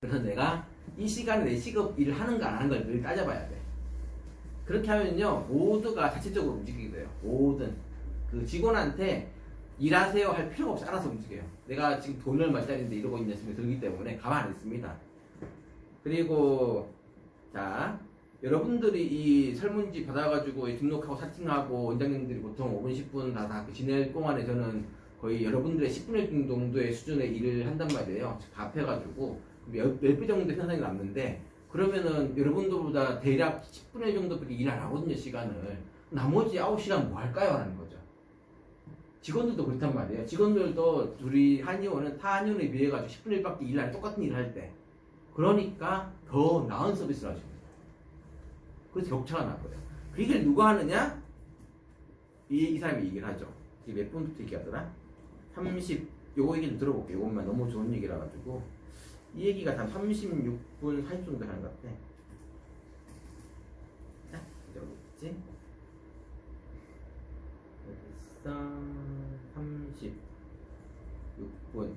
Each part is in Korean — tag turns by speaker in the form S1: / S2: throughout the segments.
S1: 그래서 내가 이 시간에 내 시급 일을 하는가 안 하는 걸늘 따져봐야 돼. 그렇게 하면요 모두가 자체적으로 움직이게 돼요. 모든 그 직원한테 일하세요 할 필요가 없이 알아서 움직여요. 내가 지금 돈을 얼마짜리인데 이러고 있는 생각이 들기 때문에 가만 안 있습니다. 그리고 자 여러분들이 이 설문지 받아가지고 등록하고 세팅하고 원장님들이 보통 5분 10분 다, 다 지낼 동안에 저는 거의 여러분들의 10분의 1 정도의 수준의 일을 한단 말이에요. 다 합해가지고 10배 정도 현상이 남는데 그러면은 여러분들보다 대략 10분의 1 정도밖에 일 안 하거든요 시간을. 나머지 9시간 뭐 할까요? 하는 거죠. 직원들도 그렇단 말이에요. 직원들도 둘이 한의원은 타 한의원에 비해 가지고 10분의 1밖에 일안해 똑같은 일을 할 때. 그러니까 더 나은 서비스를 하십니다. 그래서 격차가 나거든요. 그 얘기를 누가 하느냐? 이, 이 사람이 얘기를 하죠. 몇 분부터 얘기하더라? 30 요거 얘기 좀 들어볼게요. 이것만 너무 좋은 얘기라 가지고 이 얘기가 한 36분 40분 정도 하는 것 같아. 자, 들어보겠지? 여기서 36분.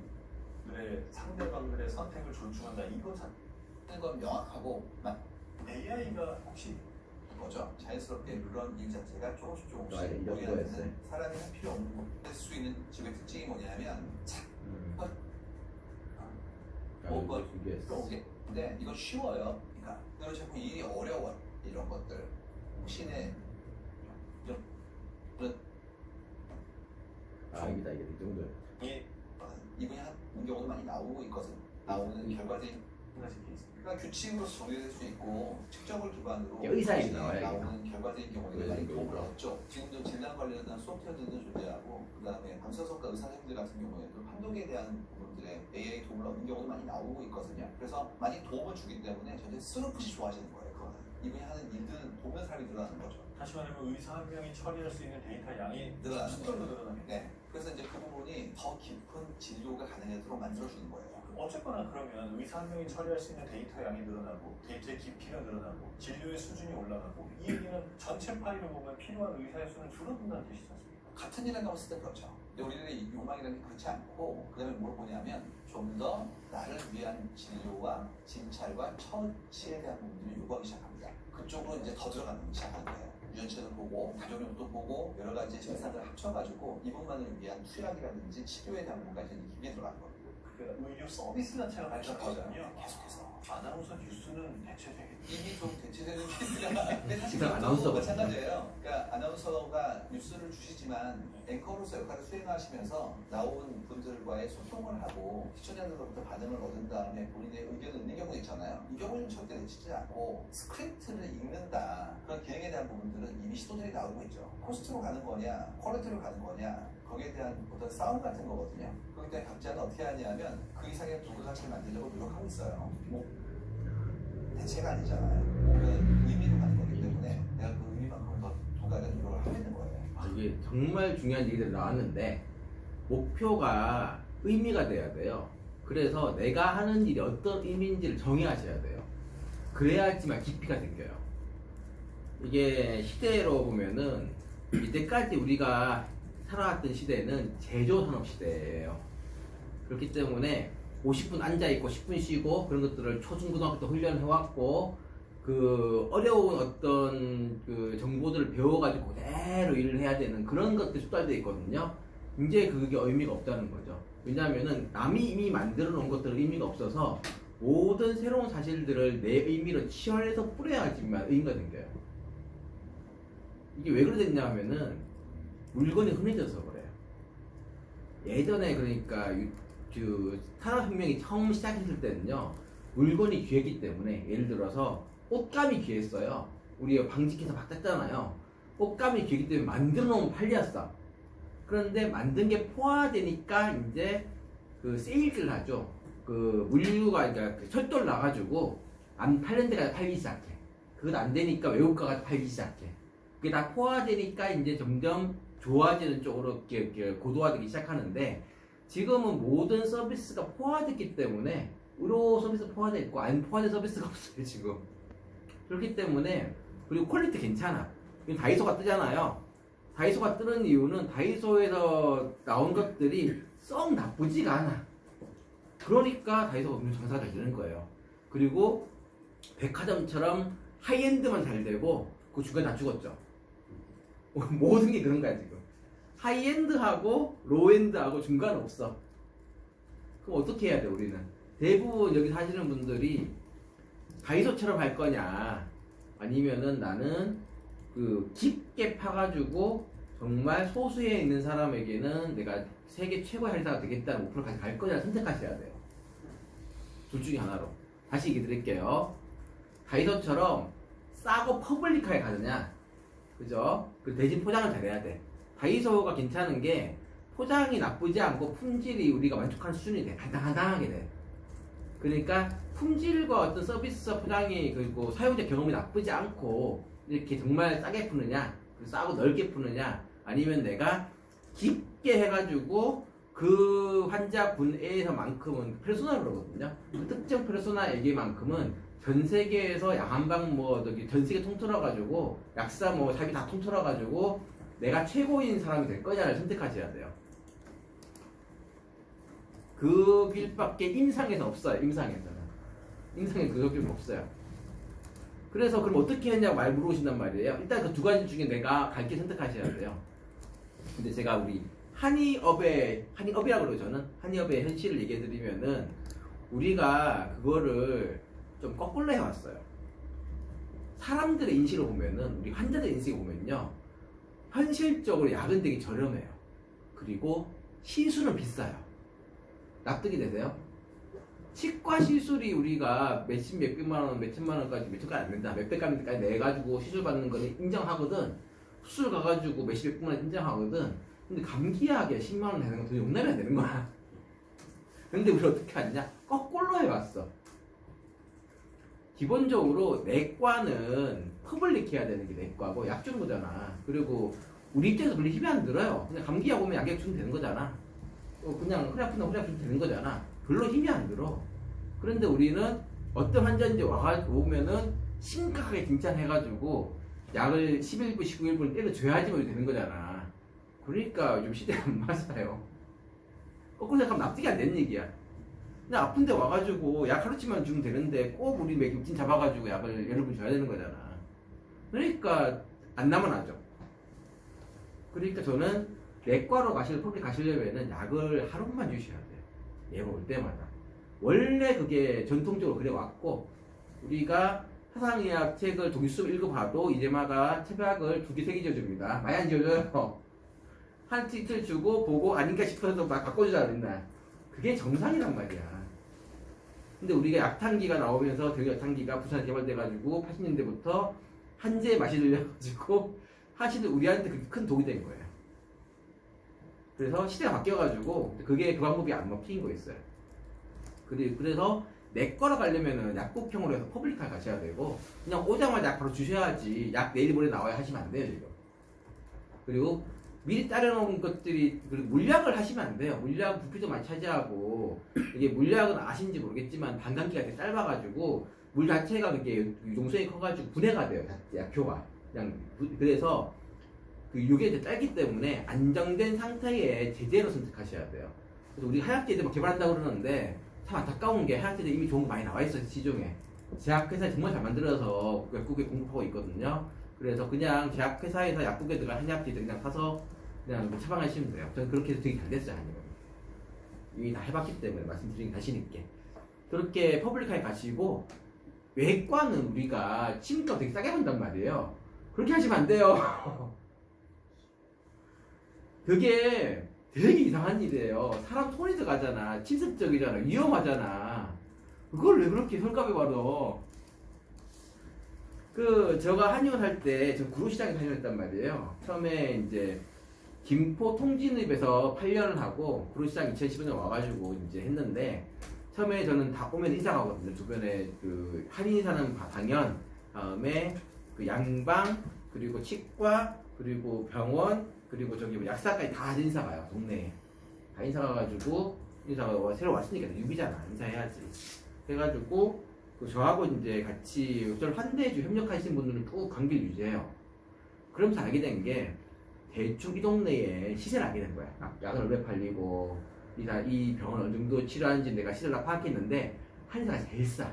S2: 네, 상대방들의 선택을 존중한다. 이거 자
S3: 하는 건 명확하고 막
S2: AI가 혹시
S3: 거죠. 자연스럽게 그런 일 자체가 조금씩 조금씩
S1: 아,
S3: 우리한테는
S1: 거였어요.
S3: 사람이 할 필요 없는 거 할수 있는 직업의 특징이 뭐냐면. 어.
S1: 아,
S3: 뭐,
S1: 준비했어.
S3: 이게 근데 이거 쉬워요. 그러니까 그리고 자꾸 일이 어려워 이런 것들 혹시네
S1: 아, 여기다, 이게 이 정도야.
S2: 이
S3: 이분이 하는 경우도 많이 나오고 있거든. 나오는 결과들이
S2: 하나씩 게 있습니다.
S3: 그러니까 규칙으로 정리될 수 있고 측정을 기반으로
S1: 이게
S3: 확실히
S1: 나와요.
S3: 나오는 결과적인 경우에 많이 도움을
S1: 나와요.
S3: 얻죠. 지금도 질량 관련된 소프트웨어들도 존재하고 그다음에 감사석과 의사생들 같은 경우에도 판독에 대한 부분들에 AI 도움을 얻는 경우도 많이 나오고 있거든요. 그래서 많이 도움을 주기 때문에 전혀 스루프시 좋아하시는 거예요. 그거는 이분이 하는 일들은 보면 사람이 늘어나는 거죠.
S2: 다시 말하면 의사 한 명이 처리할 수 있는 데이터 양이
S3: 늘어나는 거예요.
S2: 늘어나게.
S3: 네. 그래서 이제 그 부분이 더 깊은 진료가 가능하도록 만들어주는 거예요.
S2: 어쨌거나 그러면 의사 한 명이 처리할 수 있는 데이터 양이 늘어나고 데이터의 깊이가 늘어나고 진료의 수준이 올라가고 이 얘기는 전체 파일을 보면 필요한 의사의 수는 줄어든다는 뜻이지 않습니까?
S3: 같은 일을 했을 때 그렇죠. 근데 우리들의 욕망이라는 게 그렇지 않고 그 다음에 뭘 보냐면 좀 더 나를 위한 진료와 진찰과 처치에 대한 부분들을 요구하기 시작합니다. 그쪽으로 이제 더 들어가는 시작하는 거예요. 유전체도 보고 가족력도 보고 여러 가지 증상을 합쳐가지고 이분만을 위한 투약이라든지 치료에 대한 부분까지 깊게 들어가는 겁니다.
S2: 그 의료 서비스 자체가 발전하거든요.
S3: 계속해서.
S2: 아나운서 뉴스는 대체되겠죠.
S3: 이미 좀 대체되는 케이스가 근데 사실
S1: 지금 아나운서가
S3: 마찬가지예요. 그러니까 아나운서가 뉴스를 주시지만 앵커로서 역할을 수행하시면서 나온 분들과의 소통을 하고 시청자들로부터 반응을 얻은 다음에 본인의 의견을 얻는 경우가 있잖아요. 이 경우는 절대 내치지 않고 스크립트를 읽는다 그런 기능에 대한 부분들은 이미 시도들이 나오고 있죠. 코스트로 가는 거냐, 퀄리티로 가는 거냐 거기에 대한 어떤 싸움 같은 거거든요. 그렇기 때문에 각자는 어떻게 하냐면 그 이상의 도구 자체를 만들려고 노력하고 있어요. 뭐 대체가 아니잖아요. 그 의미로 가는 거기 때문에 내가 그 의미만큼 더 도달의 노력을 하고 있는
S1: 이게 정말 중요한 얘기들이 나왔는데 목표가 의미가 돼야 돼요. 그래서 내가 하는 일이 어떤 의미인지를 정의하셔야 돼요. 그래야지만 깊이가 생겨요. 이게 시대로 보면은 이때까지 우리가 살아왔던 시대는 제조 산업 시대예요. 그렇기 때문에 50분 앉아 있고 10분 쉬고 그런 것들을 초중고등학교 때 훈련해왔고 그 어려운 어떤 그 정보들을 배워가지고 그대로 일을 해야 되는 그런 것들이 숙달되어 있거든요. 이제 그게 의미가 없다는 거죠. 왜냐하면은 남이 이미 만들어 놓은 것들은 의미가 없어서 모든 새로운 사실들을 내 의미로 치환해서 뿌려야지만 의미가 생겨요. 이게 왜 그러겠냐 하면은 물건이 흔해져서 그래요. 예전에 그러니까 유- 그 산업혁명이 처음 시작했을 때는요 물건이 귀했기 때문에 예를 들어서 옷감이 귀했어요. 우리가 방직해서 막 땄잖아요. 옷감이 귀했기 때문에 만들어 놓으면 팔렸어. 그런데 만든 게 포화되니까 이제 그 세일즈를 하죠. 그 물류가 그러니까 그 철도를 나가지고 안 팔린 데가 팔기 시작해. 그것 안 되니까 외국가가 팔기 시작해. 그게 다 포화되니까 이제 점점 좋아지는 쪽으로 이렇게, 이렇게 고도화되기 시작하는데 지금은 모든 서비스가 포화됐기 때문에 의료 서비스 포화돼 있고 안 포화된 서비스가 없어요 지금. 그렇기 때문에 그리고 퀄리티 괜찮아. 다이소가 뜨잖아요. 다이소가 뜨는 이유는 다이소에서 나온 것들이 썩 나쁘지가 않아. 그러니까 다이소가 엄청 장사가 잘 되는 거예요. 그리고 백화점처럼 하이엔드만 잘 되고 그 중간에 다 죽었죠. 모든 게 그런 거야 지금. 하이엔드하고 로엔드하고 중간은 없어. 그럼 어떻게 해야 돼 우리는? 대부분 여기 사시는 분들이 다이소처럼 할 거냐 아니면은 나는 그 깊게 파가지고 정말 소수에 있는 사람에게는 내가 세계 최고의 할인사가 되겠다는 목표까지 갈 거냐 선택하셔야 돼요. 둘 중에 하나로. 다시 얘기 드릴게요. 다이소처럼 싸고 퍼블릭하게 가느냐, 그죠? 그 대신 포장을 잘해야 돼. 다이소가 괜찮은 게 포장이 나쁘지 않고 품질이 우리가 만족하는 수준이 돼. 간당간당하게 돼. 그러니까 품질과 어떤 서비스 포장이 그리고 사용자 경험이 나쁘지 않고 이렇게 정말 싸게 푸느냐, 싸고 넓게 푸느냐, 아니면 내가 깊게 해가지고 그 환자 분에서만큼은 페르소나를 그러거든요. 그 특정 페르소나에게만큼은 전 세계에서 약한방 뭐 전 세계 통틀어가지고 약사 뭐 자기 다 통틀어가지고 내가 최고인 사람이 될 거냐를 선택하셔야 돼요. 그 길밖에 임상에는 없어요. 임상에서 는 임상에 그 길은 없어요. 그래서 그럼 어떻게 했냐고 말 물어보신단 말이에요. 일단 그 두 가지 중에 내가 갈길 선택하셔야 돼요. 근데 제가 우리 한의업의 한의업이라고 그러죠 저는 한의업의 현실을 얘기해 드리면은 우리가 그거를 좀 거꾸로 해왔어요. 사람들의 인식을 보면은 우리 환자들 인식을 보면요 현실적으로 약은 되게 저렴해요. 그리고 시술은 비싸요. 납득이 되세요? 치과 시술이 우리가 몇십 몇백만 원, 몇천만 원까지 몇천까지 안 된다. 몇백까지 내가지고 시술 받는 거는 인정하거든. 수술 가가지고 몇십 백만 원 인정하거든. 근데 감기약에 10만 원 내는 건 돈이 용납이 안 되는 거야. 근데 우리 어떻게 하냐? 거꾸로 해왔어. 기본적으로 내과는 퍼블릭 해야 되는 게 내과고 약 주는 거잖아. 그리고 우리 입장에서 별로 힘이 안 들어요. 그냥 감기약 오면 약약 주면 되는 거잖아. 어, 그냥 허리 아프나 허리 아프면 되는 거잖아. 별로 힘이 안 들어. 그런데 우리는 어떤 환자인지 와가 오면은 심각하게 긴장해가지고 약을 11분, 19일분 때려줘야지만 되는 거잖아. 그러니까 요즘 시대가 안 맞아요. 거꾸로 생각하면 납득이 안 되는 얘기야. 그냥 아픈데 와가지고 약 하루치만 주면 되는데 꼭 우리 맥진 잡아가지고 약을 여러 분 줘야 되는 거잖아. 그러니까 안 남아나죠. 그러니까 저는 내과로 가실, 퍼블릭 가시려면은 약을 하루만 주셔야 돼요. 올 때마다. 원래 그게 전통적으로 그래 왔고, 우리가 사상의학 책을 동시수 읽어봐도 이제마가 체박을 두 개, 세 개 지어줍니다. 많이 안 지어줘요. 한 티틀 주고 보고 아닌가 싶어서 막 바꿔주자 맨날. 그게 정상이란 말이야. 근데 우리가 약탕기가 나오면서 대구 약탕기가 부산에 개발돼가지고 80년대부터 한제에 맛이 들려가지고 사실은 우리한테 그렇게 큰 독이 된 거예요. 그래서 시대가 바뀌어가지고 그게 그 방법이 안 먹힌 거였어요. 그래- 그래서 내과로 가려면은 약국형으로 해서 퍼블릭하게 가셔야 되고 그냥 오자마자 약 바로 주셔야지 약 내일 모레 나와야 하시면 안 돼요 지금. 그리고 미리 따려놓은 것들이 그리고 물약을 하시면 안 돼요. 물약 부피도 많이 차지하고 이게 물약은 아신지 모르겠지만 반감기가 되게 짧아가지고 물 자체가 그게 용성이 커가지고 분해가 돼요. 약효가 그냥 부- 그래서 그 요게 되게 짧기 때문에 안정된 상태의 제재로 선택하셔야 돼요. 그래서 우리 하약제들 막 개발한다고 그러는데 참 안타까운 게 하약제들 이미 좋은 거 많이 나와 있어요 시중에. 제약회사 정말 잘 만들어서 약국에 공급하고 있거든요. 그래서 그냥 제약회사에서 약국에 들어간 한약제들 그냥 사서 그냥 처방하시면 돼요. 저는 그렇게 해서 되게 잘 됐어요 한약은. 이미 다 해봤기 때문에 말씀드리긴 자신 있게. 그렇게 퍼블릭하게 가시고 외과는 우리가 치료가 되게 싸게 본단 말이에요. 그렇게 하시면 안 돼요. 그게 되게 이상한 일이에요. 사람 손이 들어가잖아. 침습적이잖아. 위험하잖아. 그걸 왜 그렇게 혈값에 받아? 그, 제가 한의원 할 때, 저 구로시장에 다녔단 말이에요. 처음에 이제, 김포 통진읍에서 8년을 하고, 구로시장 2015년 와가지고 이제 했는데, 처음에 저는 다 오면 이사 가거든요. 주변에 그, 한인이 사는 바- 방연, 다음에 그 양방, 그리고 치과, 그리고 병원, 그리고 저기 뭐 약사까지 다 인사 가요 동네에. 다 인사 가가지고 인사가 와- 새로 왔으니까 유비잖아 인사해야지. 해가지고 그 저하고 이제 같이 저를 환대해주 협력하시는 분들은 쭉 관계를 유지해요. 그러면서 알게 된 게 대충 이 동네에 시세를 알게 된 거야. 약- 약은 얼마 팔리고 이, 병은 어느 정도 치료하는지 내가 시설을 파악했는데 한의사가 제일 싸.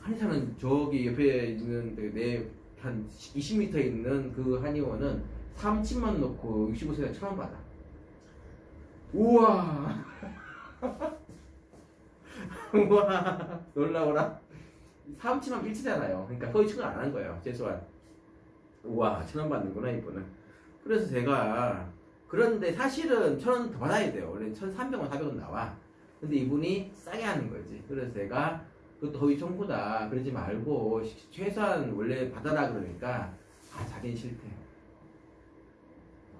S1: 한의사는 저기 옆에 있는 그 내한 20m 있는 그 한의원은 3층만 놓고 65세가 천원 받아. 우와. 우와. 놀라워라. 3층만 1치잖아요. 그러니까 거의 측을 안 한 거예요. 최소한. 우와, 천 원 받는구나, 이분은. 그래서 제가, 그런데 사실은 천 원 더 받아야 돼요. 원래 1,300원, 400원 나와. 근데 이분이 싸게 하는 거지. 그래서 제가, 그것도 허위 청구다. 그러지 말고, 시- 최소한 원래 받아라 그러니까, 아, 자기는 싫대.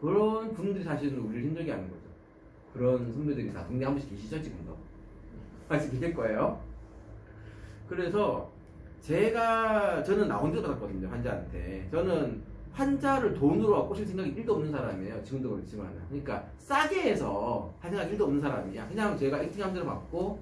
S1: 그런 분들이 사실은 우리를 힘들게 하는 거죠. 그런 선배들이 다 동네 한 번씩 계시죠, 지금도? 아직 계실 거예요. 그래서, 제가 저는 나 혼자 받았거든요 환자한테. 저는 환자를 돈으로 꼬실 생각이 1도 없는 사람이에요. 지금도 그렇지만 그러니까 싸게 해서 할 생각이 1도 없는 사람이야. 그냥 제가 액팅한 대로 받고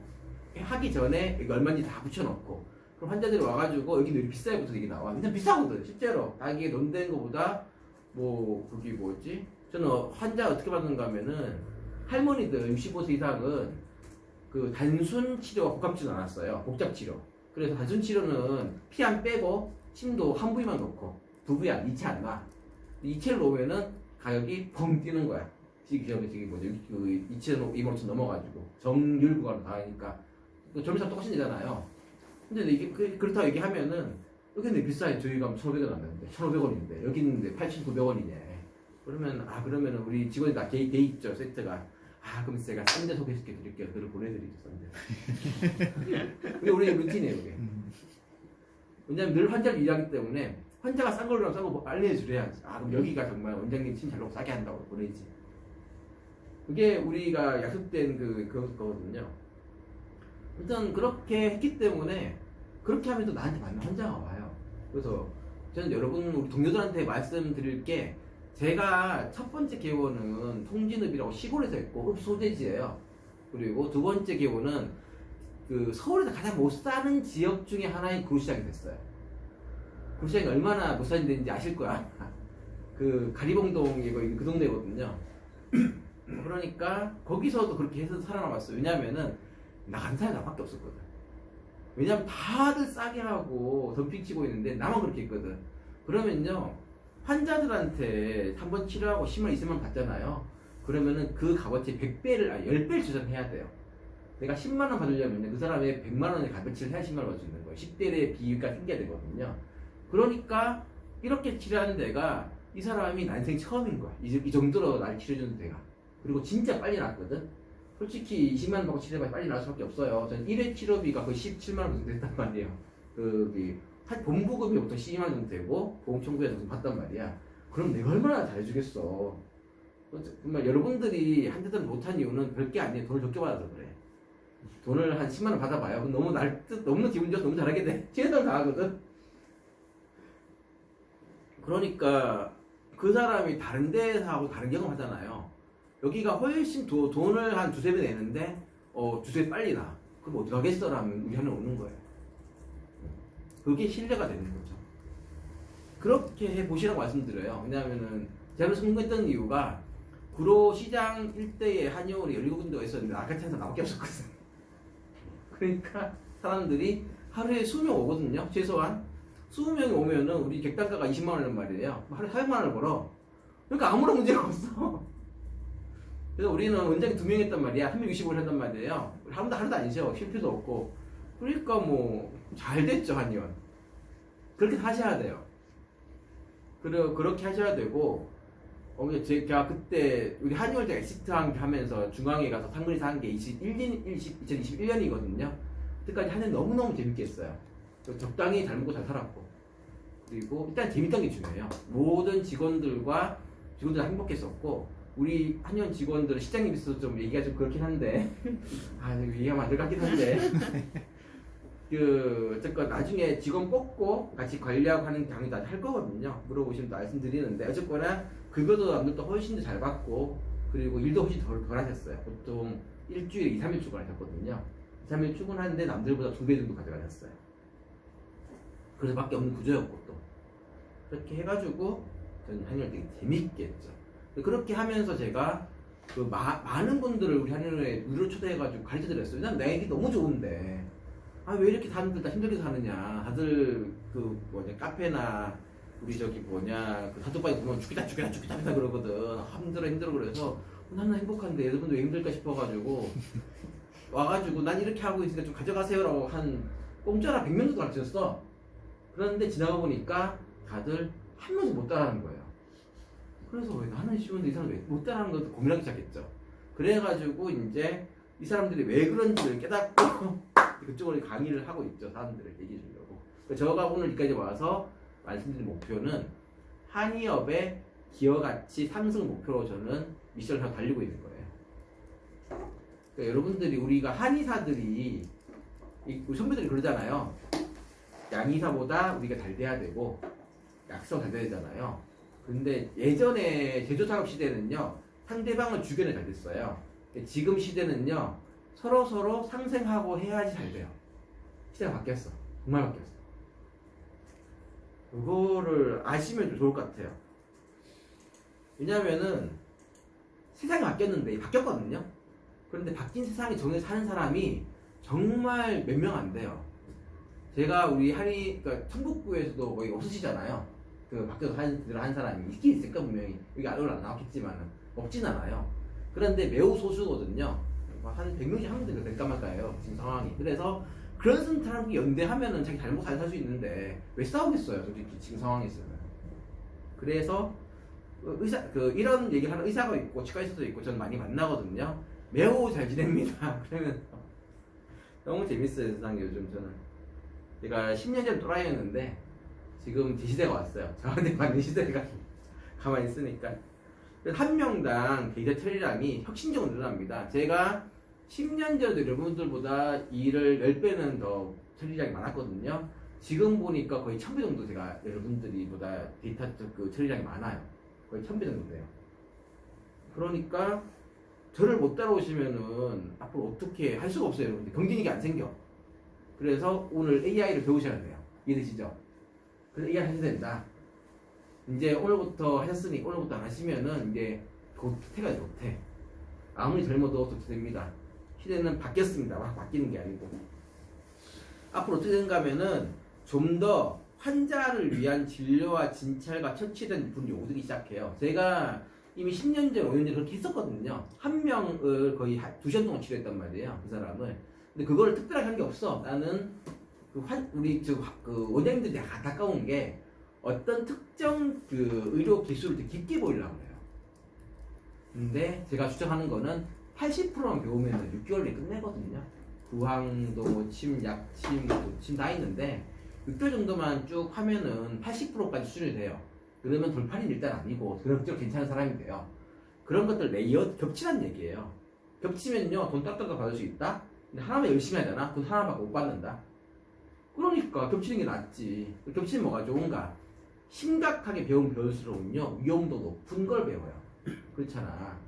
S1: 하기 전에 이거 얼마인지 다 붙여놓고 그럼 환자들이 와가지고 여기 왜 비싸게 붙어 이게 나와. 그냥 비싸거든 실제로. 자기에 논된 거보다 뭐 그게 뭐지 저는 환자 어떻게 받는가 하면은 할머니들 65세 이상은 그 단순 치료가 복합치료 나왔어요 복잡 치료 그래서 단순 치료는 피 안 빼고 침도 한 부위만 놓고 두 부위 안 이체 안 놔. 이체를 놓으면은 가격이 펑 뛰는 거야. 지금 저기 저기 뭐죠? 그 이체 이모로치 넘어가지고 정률 구간으로 나가니까 그 점유사 똑같이 되잖아요. 근데 이게 그, 그렇다고 얘기하면은 여기는 비싸요. 저희 가면 1,500원 왔는데 1,500원인데 여기 있는데 8,900원이네. 그러면 아 그러면 우리 직원이 다 돼, 돼 있죠 세트가. 아 그럼 제가 싼데 소개시켜 드릴게요. 그걸 보내드리죠 싼데. 근데 우리 루틴이에요 이게. 왜냐면 늘 환자를 일하기 때문에 환자가 싼 걸로 싼거 알려주려야지. 아 그럼 여기가 정말 원장님 침잘 놓고 싸게 한다고 보내지. 그게 우리가 약속된 그 그거거든요. 일단 그렇게 했기 때문에 그렇게 하면 또 나한테 맞는 환자가 와요. 그래서 저는 여러분 우리 동료들한테 말씀드릴 게 제가 첫 번째 개원은 통진읍이라고 시골에서 했고 읍소재지예요. 그리고 두 번째 개원은 그 서울에서 가장 못 사는 지역 중에 하나인 구시장이 됐어요. 구시장이 얼마나 못 사는 데인지 아실 거야. 그 가리봉동이고 그 동네거든요. 그러니까 거기서도 그렇게 해서 살아남았어요. 왜냐면은 나간 사람이 나밖에 없었거든. 왜냐면 다들 싸게 하고 덤핑 치고 있는데 나만 그렇게 했거든. 그러면요 환자들한테 한 번 치료하고 10만 20만 받잖아요. 그러면은 그 값어치 100배를 아니 10배를 주장해야 돼요. 내가 10만 원 받으려면 그 사람의 100만 원의 값어치를 해야 10만 원 받을 수 있는 거예요. 10대의 비율가 생겨야 되거든요. 그러니까 이렇게 치료하는 데가 이 사람이 난생 처음인 거야. 이, 이 정도로 날 치료해주는 데가. 그리고 진짜 빨리 났거든. 솔직히 20만 원 받고 치료해봐 빨리 나을 수밖에 없어요. 전 1회 치료비가 거의 17만 원 정도 됐단 말이에요. 그, 한 본부금이 보통 12만 원 정도 되고 보험 청구에서 좀 받단 말이야. 그럼 내가 얼마나 잘해주겠어. 정말 여러분들이 한대들 못한 이유는 별게 아니에요. 돈을 적게 받아서 그래. 돈을 한 10만 원 받아봐요. 너무 날 뜻, 너무 기분 좋아서 너무 잘하게 돼. 최선을 다하거든. 그러니까 그 사람이 다른 데서 하고 다른 경험 하잖아요. 여기가 훨씬 도, 돈을 한 두세 배 내는데 어 두세 배 빨리 나. 그럼 어떡하겠어라면 우리 하나 오는 거예요. 그게 신뢰가 되는 거죠. 그렇게 해 보시라고 말씀드려요. 왜냐하면은 제가 성공했던 이유가 구로 시장 일대에 한의원이 17군데가 있었는데 아카차에서 나밖에 없었거든. 그러니까 사람들이 하루에 20명 오거든요. 최소한. 20명이 오면은 우리 객단가가 20만 원이란 말이에요. 하루에 400만 원을 벌어. 그러니까 아무런 문제가 없어. 그래서 우리는 원장이 두 명 했단 말이야. 한 명 60을 했단 말이에요. 하루도 하루도 안 쉬어. 쉴 필요도 없고. 그러니까 뭐 잘 됐죠 한의원. 그렇게 하셔야 돼요. 그래 그렇게 하셔야 되고 어, 제가 그때 우리 한의원 때 엑시트 한- 하면서 중앙에 가서 상근에서 한 게 21, 2021년이거든요. 그때까지 한의원 너무너무 재밌게 했어요. 적당히 잘 먹고 잘 살았고 그리고 일단 재밌던 게 중요해요. 모든 직원들과 직원들 행복했었고 우리 한의원 직원들은 시장님 있어서 좀 얘기가 좀 그렇긴 한데 아 얘기하면 안 될 것 같긴 한데 그 어쨌건 나중에 직원 뽑고 같이 관리하고 하는 강의도 아직 할 거거든요. 물어보시면 또 말씀드리는데 어쨌거나 급여도 남들도 훨씬 더 잘 받고 그리고 일도 훨씬 덜, 덜 하셨어요. 보통 일주일에 2, 3일 출근하셨거든요. 2, 3일 출근하는데 남들보다 두 배 정도 가져가셨어요. 그래서 밖에 없는 구조였고 또 그렇게 해가지고 저는 한일 되게 재밌게 했죠. 그렇게 하면서 제가 그 마- 많은 분들을 우리 한의원에 무료로 초대해가지고 가르쳐 드렸어요. 난내 얘기 너무 좋은데 아 왜 이렇게 사람들 다 힘들게 사느냐. 다들 그 뭐냐 카페나 우리 저기 뭐냐 그 사토바이 보면 죽겠다 죽겠다 죽겠다 죽겠다 그러거든. 아, 힘들어 힘들어 그래서 나는 행복한데 여러분들 왜 힘들까 싶어가지고 와가지고 난 이렇게 하고 있으니까 좀 가져가세요라고 한 공짜라 100명 정도 가르쳤어. 그런데 지나가 보니까 다들 한 명도 못 따라하는 거예요. 그래서 왜 나는 쉬운데 이 사람 왜못 따라하는 것도 고민하기 시작했죠. 그래가지고 이제 이 사람들이 왜 그런지를 깨닫고 그쪽으로 강의를 하고 있죠. 사람들을 얘기해 주려고. 그래서 제가 오늘 여기까지 와서 말씀드린 목표는 한의업의 기여 가치 상승 목표로 저는 미션을 하고 달리고 있는 거예요. 그러니까 여러분들이 우리가 한의사들이 이- 우리 선배들이 그러잖아요. 양의사보다 우리가 잘 돼야 되고 약성 잘 돼야 되잖아요. 근데 예전에 제조산업 시대는요 상대방을 죽여내 잘 됐어요. 지금 시대는요 서로 서로 상생하고 해야지 잘 돼요. 시대가 바뀌었어. 정말 바뀌었어. 그거를 아시면 좀 좋을 것 같아요. 왜냐면은 세상이 바뀌었는데 바뀌었거든요. 그런데 바뀐 세상에 정해 사는 사람이 정말 몇 명 안 돼요. 제가 우리 한이 그러니까 충북구에서도 거의 없으시잖아요. 그 밖에서 한, 한 사람이 있긴 있을까 분명히 여기 아래로 안 나왔겠지만은 없진 않아요. 그런데 매우 소수거든요. 한 100명씩 한 명도 될까 말까요. 지금 상황이. 그래서 그런 사람이 연대하면은 자기 잘못 잘 살 수 있는데 왜 싸우겠어요, 솔직히 지금 상황에서는. 그래서 그 의사 그 이런 얘기를 하는 의사가 있고 치과 의사도 있고 저는 많이 만나거든요. 매우 잘 지냅니다. 그러면 너무 재밌어요 세상에 요즘 저는. 제가 10년 전 또라이였는데 지금 제 시대가 왔어요. 저한테 맞는 시대가 가만히 있으니까. 한 명당 데이터 처리량이 혁신적으로 늘어납니다. 제가 10년 전에도 여러분들보다 일을 10배는 더 처리량이 많았거든요. 지금 보니까 거의 1000배 정도 제가 여러분들이보다 데이터 그 처리량이 많아요. 거의 1000배 정도 돼요. 그러니까 저를 못 따라오시면은 앞으로 어떻게 할 수가 없어요, 여러분들. 경쟁력이 안 생겨. 그래서 오늘 AI를 배우셔야 돼요. 이해되시죠? 그래서 AI 하셔야 된다. 이제 오늘부터 하셨으니 오늘부터 안 하시면은 이제 도태가 도태. 아무리 젊어도 도태됩니다. 시대는 바뀌었습니다. 막 바뀌는 게 아니고. 앞으로 어떻게 되는가 하면은 좀 더 환자를 위한 진료와 진찰과 처치된 분이 오기 시작해요. 제가 이미 10년 전, 5년 전 그렇게 했었거든요. 한 명을 거의 한 2시간 동안 치료했단 말이에요. 그 사람을. 근데 그거를 특별하게 한 게 없어. 나는 그 환, 우리 저, 그 원장님들이 안타까운 게 어떤 특정 그 의료 기술을 깊게 보이려고 해요. 근데 제가 주장하는 거는 80%만 배우면 6개월 내에 끝내거든요. 구황도, 침, 약침, 침 다 있는데 6개월 정도만 쭉 하면은 80%까지 수준이 돼요. 그러면 돌팔이는 일단 아니고 좀 괜찮은 사람이 돼요. 그런 것들 레이어 겹치란 얘기예요. 겹치면요 돈 딱딱딱 받을 수 있다. 근데 하나만 열심히 하잖아. 돈 하나밖에 못 받는다. 그러니까 겹치는 게 낫지. 겹치면 뭐가 좋은가? 심각하게 배우면 배울수록은요 위험도 높은 걸 배워요. 그렇잖아.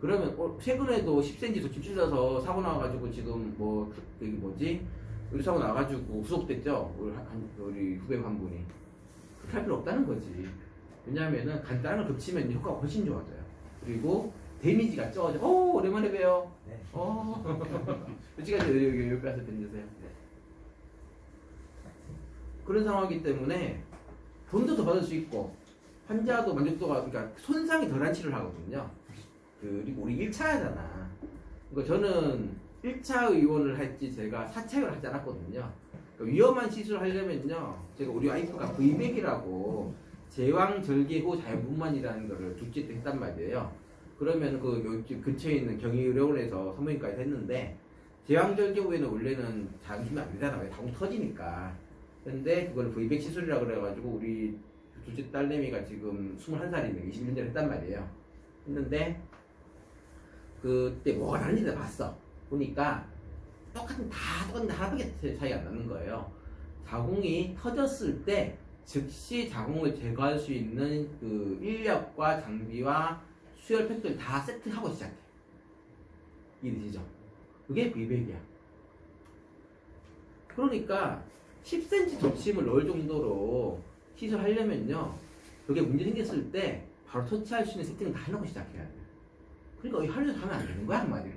S1: 그러면 어, 최근에도 10cm 도침 찔러서 사고 나와가지고 지금 뭐 여기 뭐지 우리 사고 나가지고 구속됐죠. 우리, 한- 한- 우리 후배 한 분이 그렇게 할 필요 없다는 거지. 왜냐하면은 간단한 걸 겹치면 효과가 훨씬 좋아져요. 그리고 데미지가 적어져. 오 오랜만에 봬요.
S4: 네.
S1: 어. 솔직히 여기 여기 옆에 와서 드리세요. 그런 상황이기 때문에 돈도 더 받을 수 있고 환자도 만족도가 그러니까 손상이 덜한 치료를 하거든요. 그리고 우리 1차잖아. 그러니까 저는 1차 의원을 할지 제가 4차 의원을 하지 않았거든요. 그러니까 위험한 시술을 하려면요. 제가 우리 와이프가 V백이라고 제왕절개 후 자연분만이라는 거를 둘째 때 했단 말이에요. 그러면 그 근처에 있는 경희의료원에서 산부인과에서 했는데 제왕절개 후에는 원래는 자궁심이 안 되잖아. 왜 자궁 터지니까. 근데 그걸 V백 시술이라 그래가지고 우리 둘째 딸내미가 지금 21살인데 21년 전에 했단 말이에요. 했는데 그때 뭐가 다른지 내가 봤어. 보니까 똑같은 다 똑같은데 하나밖에 차이 안 나는 거예요. 자궁이 터졌을 때 즉시 자궁을 제거할 수 있는 그 인력과 장비와 수혈 팩들 다 세트하고 시작해. 이해되시죠? 그게 V백이야. 그러니까 10cm 도침을 넣을 정도로 시술하려면요. 그게 문제 생겼을 때 바로 터치할 수 있는 세팅을 다 해놓고 시작해야 돼. 그러니까 이 하려서 하면 안 되는 거야 한마디로.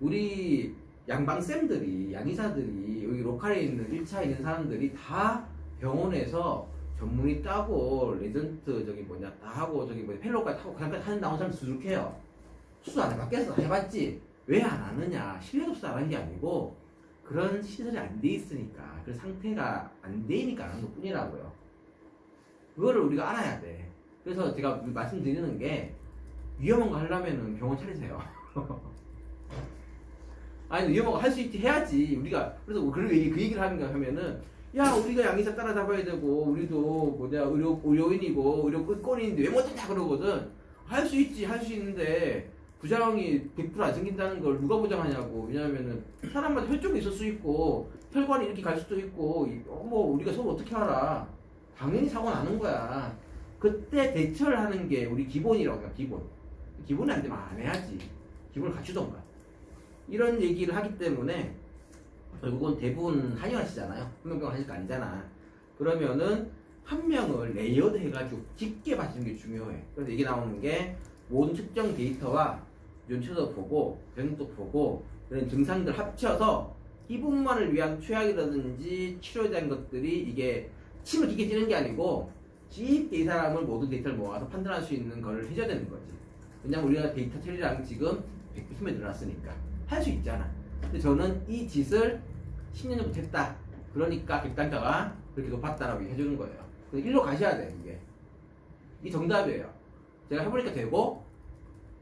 S1: 우리 양방 쌤들이 양의사들이 여기 로컬에 있는 1차에 있는 사람들이 다 병원에서 전문의 따고 레전트 저기 뭐냐 다 하고 저기 뭐 펠로까지 타고 그냥까지 하는 나온 사람 수두룩해요. 수술 안 해봤겠어 해봤지 왜 안 하느냐 실력 없어 안 하는 게 아니고 그런 시설이 안 돼 있으니까 그 상태가 안 되니까 안 하는 것 뿐이라고요. 그거를 우리가 알아야 돼. 그래서 제가 말씀드리는 게 위험한 거 하려면은 병원 차리세요. 아니 위험한 거 할 수 있지 해야지. 우리가 그래서 얘기 그 얘기를 하는가 하면은. 야 우리가 양의사 따라잡아야 되고 우리도 뭐냐 의료 의료인이고 의료 끝권인데 왜 못한다 그러거든. 할 수 있지 할 수 있는데. 부작용이 100%안 생긴다는 걸 누가 보장하냐고. 왜냐면은 사람마다 혈종이 있을 수 있고 혈관이 이렇게 갈 수도 있고 뭐 우리가 서로 어떻게 알아? 당연히 사고 나는 거야. 그때 대처를 하는 게 우리 기본이라고 해요 기본 기본이 안 되면 안 해야지 기본을 갖추던가 이런 얘기를 하기 때문에 결국은 대부분 한의원하시잖아요. 한 명병 하실 거 아니잖아. 그러면은 한 명을 레이어드 해가지고 깊게 봐주는 게 중요해. 그래서 얘기 나오는 게 모든 측정 데이터와 연초도 보고 병도 보고 그런 증상들 합쳐서 이분만을 위한 최악이라든지 치료에 대한 것들이 이게 침을 깊게 찌는 게 아니고 깊게 이 사람을 모든 데이터를 모아서 판단할 수 있는 걸 해줘야 되는 거지. 왜냐면 우리가 데이터 처리량 지금 190에 늘어났으니까 할 수 있잖아. 근데 저는 이 짓을 10년 전부터 했다. 그러니까 객단가가 그렇게 높았다라고 해주는 거예요. 그래서 일로 가셔야 돼, 이게. 이 정답이에요. 제가 해보니까 되고,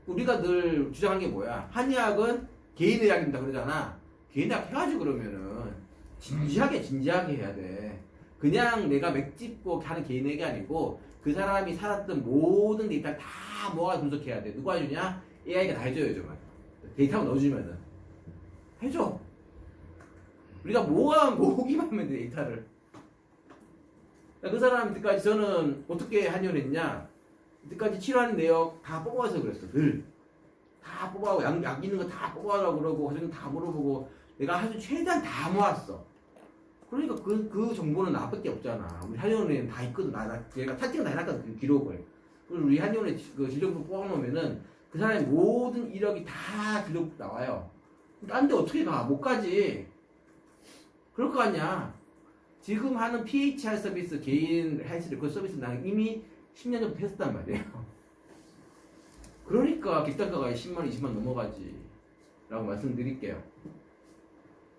S1: 우리가 늘 주장한 게 뭐야? 한의학은 개인의학입니다. 그러잖아. 개인의학 해가지고 그러면은, 진지하게, 진지하게 해야 돼. 그냥 내가 맥짚고 하는 개인의학이 아니고, 그 사람이 살았던 모든 데이터를 다 모아 분석해야 돼. 누가 해주냐? AI가 다 해줘요, 요즘은. 데이터만 넣어주면은. 해줘. 우리가 모아 모으기만 하면 돼, 데이터를. 그 사람 이때까지 저는 어떻게 한의원 했냐? 이때까지 치료하는 내역 다 뽑아서 그랬어, 늘. 다 뽑아고, 약, 약 있는 거 다 뽑아라고 그러고, 화장 다 물어보고, 내가 할수 최대한 다 모았어. 그러니까 그, 그 정보는 나밖에 없잖아. 우리 한의원에는 다 있거든. 나, 나, 얘가 타칭을 다 해놨거든, 그 기록을. 그리고 우리 한의원에 그 진료부 뽑아놓으면은 그 사람의 모든 이력이 다 기록 나와요. 딴 데 어떻게 가? 못 가지. 그럴 거 아니야. 지금 하는 PHR 서비스, 개인 헬스 레코드 서비스 나는 이미 10년 전부터 했었단 말이에요. 그러니까 객단가가 10만, 20만 넘어가지. 라고 말씀드릴게요.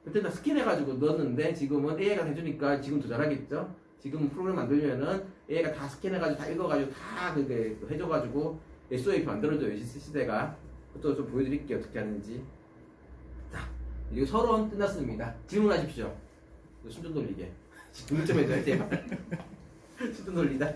S1: 그때 나 스캔해가지고 넣었는데 지금은 AI가 해주니까 지금 더 잘하겠죠? 지금 프로그램 만들려면은 AI가 다 스캔해가지고 다 읽어가지고 다 그게 또 해줘가지고 SOAP 만들어줘요, 이 시대가. 그것도 좀 보여드릴게요, 어떻게 하는지. 이거 서론 끝났습니다. 질문하십시오. 숨좀 돌리게. 질문 좀 해줘야 돼요. 숨좀 돌리다.